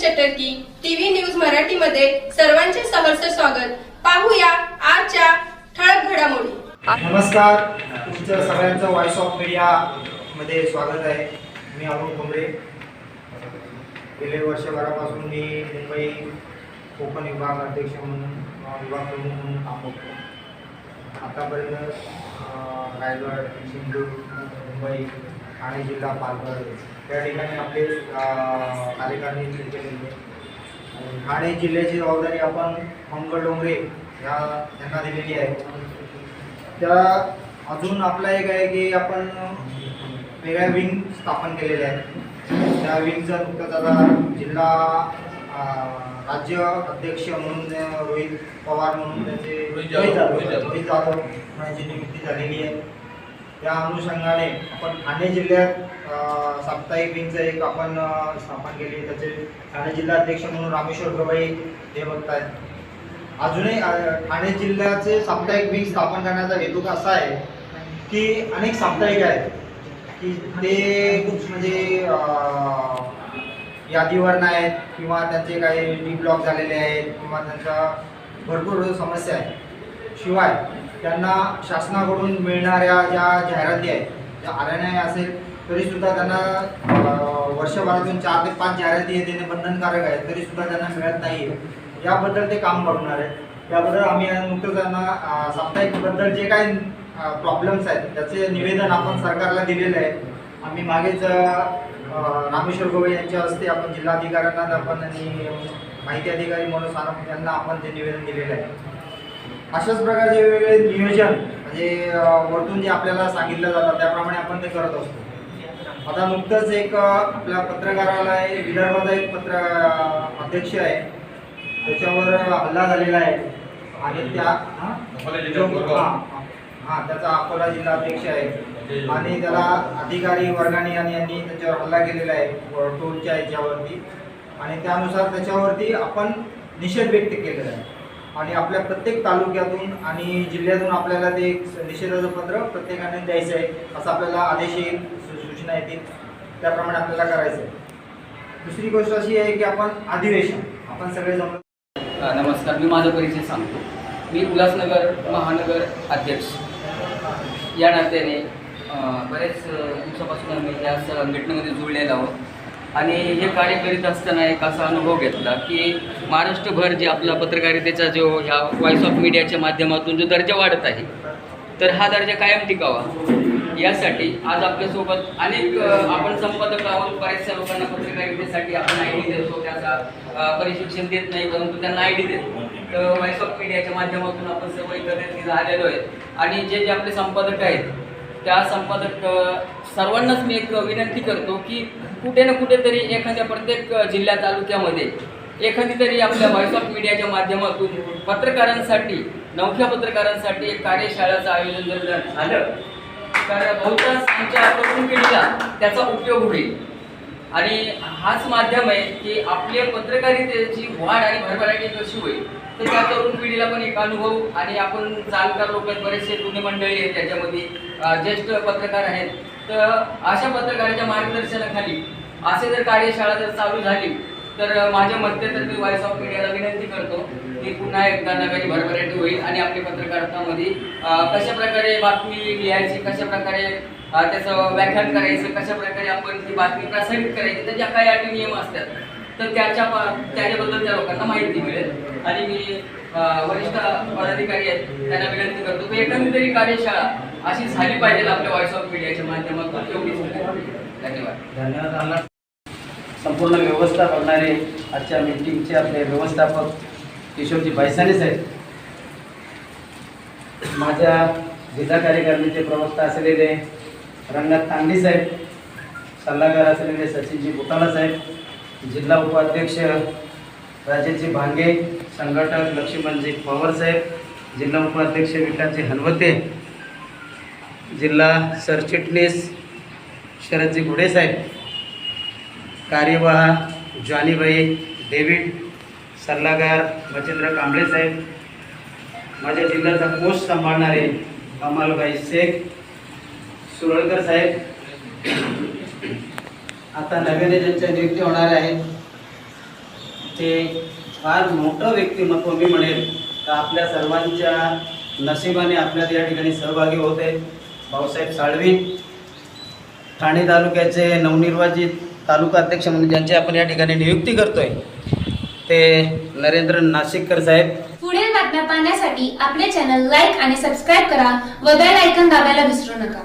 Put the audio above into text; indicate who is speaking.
Speaker 1: चटर्की TV news मराठीमध्ये सर्वांचे सहर्ष स्वागत. पाहूया आजच्या ठळक घडामोडी.
Speaker 2: नमस्कार. तुमचं सगळ्यांचं व्हॉइस ऑफ मीडिया मध्ये स्वागत आहे. मी अरुण कुंबळे गेले वर्षभरापासून मी मुंबई कोकण विभाग अध्यक्ष म्हणून विभाग प्रमुख म्हणून काम करतो. आतापर्यंत रायगड सिंधुदुर्ग मुंबई ठाणे जिल्हा पालघर. या ठिकाणी आपले कार्यकारिणी केलेली. ठाणे जिल्ह्याची जबाबदारी आपण मंगळ डोंगरे या यांना दिलेली आहे. त्या अजून आपला एक आहे की आपण वेगळ्या विंग स्थापन केलेल्या आहेत. त्या विंगचा नुकताच आता जिल्हा राज्य अध्यक्ष म्हणून रोहित पवार म्हणून त्याचे.
Speaker 3: रोहित जाधव.
Speaker 2: यांची नियुक्ती झालेली आहे. त्या अनुषंगाने आपण ठाणे जिल्ह्यात साप्ताहिक विंगचं एक आपण स्थापन केली. आहे. त्याचे ठाणे जिल्हाध्यक्ष म्हणून रामेश्वर गवई हे बघताय. अजूनही ठाणे जिल्ह्याचे साप्ताहिक विंग स्थापन करण्याचा हेतू असा आहे? की अनेक साप्ताहिक आहेत. की ते खूप म्हणजे यादीवर नाहीत किंवा त्यांचे काही डी ब्लॉक झालेले आहेत किंवा त्यांच्या भरपूर समस्या आहेत. शिवाय त्यांना शासनाकडून मिळणाऱ्या ज्या जाहिराती आहेत ज्या आरण्य असेल तरीसुद्धा त्यांना वर्षभरातून चार ते पाच जाहिराती देणे बंधनकारक आहे तरीसुद्धा त्यांना मिळत नाही आहे याबद्दल ते काम बघणार आहे याबद्दल आम्ही नुकतंच त्यांना साप्ताहिकबद्दल जे काही प्रॉब्लेम्स आहेत त्याचे निवेदन आपण सरकारला दिलेलं आहे. आम्ही मागेच रामेश्वर गोवे यांच्या हस्ते आपण जिल्हाधिकाऱ्यांना आपण आणि माहिती अधिकारी म्हणून सानप यांना आपण ते निवेदन दिलेलं आहे. अशाच प्रकारचे वेगवेगळे नियोजन म्हणजे वरतून जे आपल्याला सांगितलं जातं त्याप्रमाणे आपण ते करत असतो. आता नुकतंच एक आपल्या पत्रकारालय विदर्भाचा एक पत्र अध्यक्ष आहे. त्याच्यावर हल्ला झालेला आहे. आणि त्या हा? त्याचा अकोला जिल्हा अध्यक्ष आहे. आणि त्याला अधिकारी वर्गाने आणि यांनी त्याच्यावर हल्ला केलेला आहे टोलच्या याच्यावरती. आणि त्यानुसार त्याच्यावरती आपण निषेध व्यक्त केलेला आहे. आणि आपल्या प्रत्येक तालुक्यातून आणि जिल्ह्यातून आपल्याला ते निषेधाचं पत्र प्रत्येकाने द्यायचं आहे असं आपल्याला आदेश येईल सूचना येतील त्याप्रमाणे आपल्याला करायचं आहे. दुसरी गोष्ट अशी आहे की आपण अधिवेशन आपण सगळे जमलो.
Speaker 4: नमस्कार मी माझा परिचय सांगतो. मी उल्हासनगर महानगर अध्यक्ष. या नात्याने बरेच दिवसापासून आम्ही या संघटनेमध्ये जुळलेलो आहोत. आणि हे कार्य करीत असताना एक असा अनुभव घेतला की महाराष्ट्रभर जे आपला पत्रकारितेचा जो ह्या व्हॉइस ऑफ मीडियाच्या माध्यमातून जो दर्जा वाढत आहे तर हा दर्जा कायम टिकावा. यासाठी आज आपल्यासोबत अनेक आपण संपादक आहोत बऱ्याचशा लोकांना पत्रकारितेसाठी आपण आय डी देतो त्याचा प्रशिक्षण देत नाही परंतु त्यांना आय डी देतो. तर व्हॉइस ऑफ मीडियाच्या माध्यमातून आपण सर्व एकत्रित झालेलो आहे. आणि जे जे आपले संपादक आहेत त्या संपादक सर्वांनाच मी एक विनंती करतो की कुठे ना कुठेतरी एखाद्या प्रत्येक जिल्ह्या तालुक्यामध्ये एखादी तरी आपल्या व्हॉइस ऑफ मीडियाच्या माध्यमातून पत्रकारांसाठी नवख्या पत्रकारांसाठी एक कार्यशाळेचं आयोजन जर झालं तर बहुतांश आमच्या तरुण पिढीला त्याचा उपयोग होईल. आणि हाच माध्यम आहे की आपल्या पत्रकारितेची वाढ आणि भरभराटी कशी होईल? तर त्या तरुण पिढीला पण एक अनुभव आणि आपण जाणकार लोक आहेत बरेचसे जुने मंडळी आहेत त्याच्यामध्ये ज्येष्ठ पत्रकार आहेत. तर अशा पत्रकाराच्या मार्गदर्शनाखाली असे जर कार्यशाळा जर चालू झाली तर माझ्या मध्यंतरी व्हॉइस ऑफ मीडियाला विनंती करतो की पुन्हा एकदा नव्याने भरभराटी होईल आणि आपली पत्रकारितामध्ये कशा प्रकारे बातमी लिहायची कशा प्रकारे त्याचं व्याख्यान करायचं कशा प्रकारे आपण ती बातमी प्रसारित करायची त्याच्या काही अटी नियम असतात तर त्याच्या त्याच्याबद्दल त्या लोकांना माहिती मिळेल. आणि मी वरिष्ठ पदाधिकारी आहेत त्यांना विनंती करतो की एखादी कार्यशाळा अशी झाली पाहिजे आपल्या व्हॉइस ऑफ मीडियाच्या माध्यमातून. एवढीच. धन्यवाद.
Speaker 5: धन्यवाद संपूर्ण व्यवस्था करणारे आजच्या मीटिंगचे आपले व्यवस्थापक किशोरजी बैसाने साहेब. माझ्या जिल्हा कार्यकारिणीचे प्रवक्ता असलेले रंगनाथ तांगडी साहेब सल्लागार असलेले सचिनजी बुटाला साहेब जिल्हा उपाध्यक्ष राजेशजी भांगे संघटक लक्ष्मणजी पवार साहेब जिल्हा उपाध्यक्ष विकासजी हनवते जिल्हा सरचिटणीस शरदजी घुडे साहेब. कार्यवाह जॉनीभाई डेव्हिड सल्लागार मच्छिंद्र कांबळे साहेब. माझ्या जिल्ह्याचा पोस्ट सांभाळणारे कमालबाई शेख सुरळकर साहेब. आता नव्याने ज्यांच्या नियुक्ती होणार आहेत ते फार मोठं व्यक्तिमत्व मी म्हणेल तर आपल्या सर्वांच्या नशिबाने आपल्यात या ठिकाणी सहभागी होते भाऊसाहेब साळवी ठाणे तालुक्याचे नवनिर्वाचित तालुका अध्यक्ष म्हणून ज्यांची आपण या ठिकाणी नियुक्ती करतोय ते नरेंद्र नाशिककर साहेब.
Speaker 3: पुढील बातम्या पाहण्यासाठी आपले चॅनल लाईक आणि सबस्क्राईब करा व बेल आयकॉन दाबायला विसरू नका.